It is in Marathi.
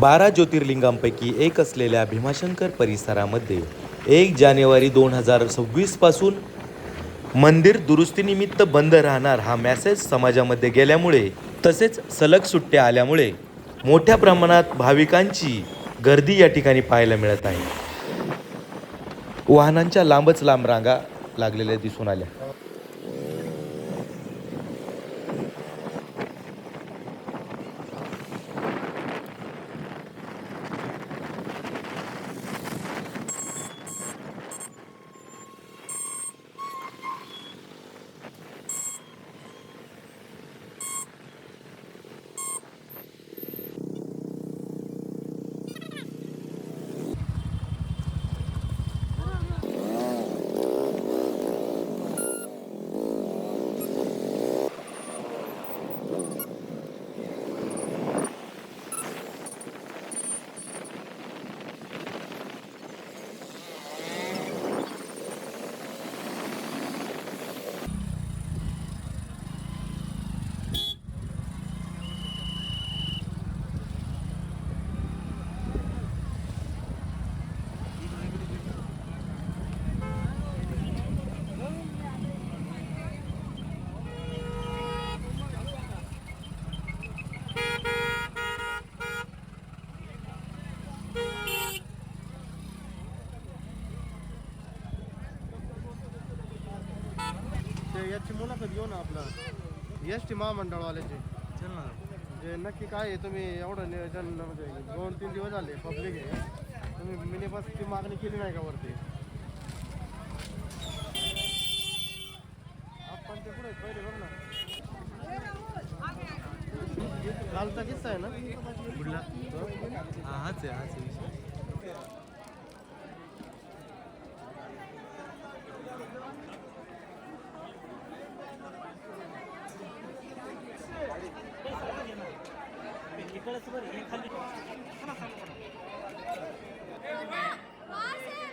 बारा ज्योतिर्लिंगांपैकी एक असलेल्या भीमाशंकर परिसरामध्ये एक जानेवारी दोन हजार सव्वीसपासून मंदिर दुरुस्तीनिमित्त बंद राहणार हा मॅसेज समाजामध्ये गेल्यामुळे तसेच सलग सुट्ट्या आल्यामुळे मोठ्या प्रमाणात भाविकांची गर्दी या ठिकाणी पाहायला मिळत आहे. वाहनांच्या लांबच लांब रांगा लागलेल्या दिसून आल्या ते याची मुलाखत घेऊ ना आपलं. एस टी महामंडळवाल्याचे. जे नक्की काय आहे तुम्ही एवढं नियोजन म्हणजे दोन तीन दिवस झाले पब्लिक आहे. तुम्ही मिनी बसची मागणी केली नाही का वरती? आपण ते पुढे पहिले बघ ना. कालचा किस्सा आहे ना? कुठला हाच आहे हाच आहे. बाहर से बाहर से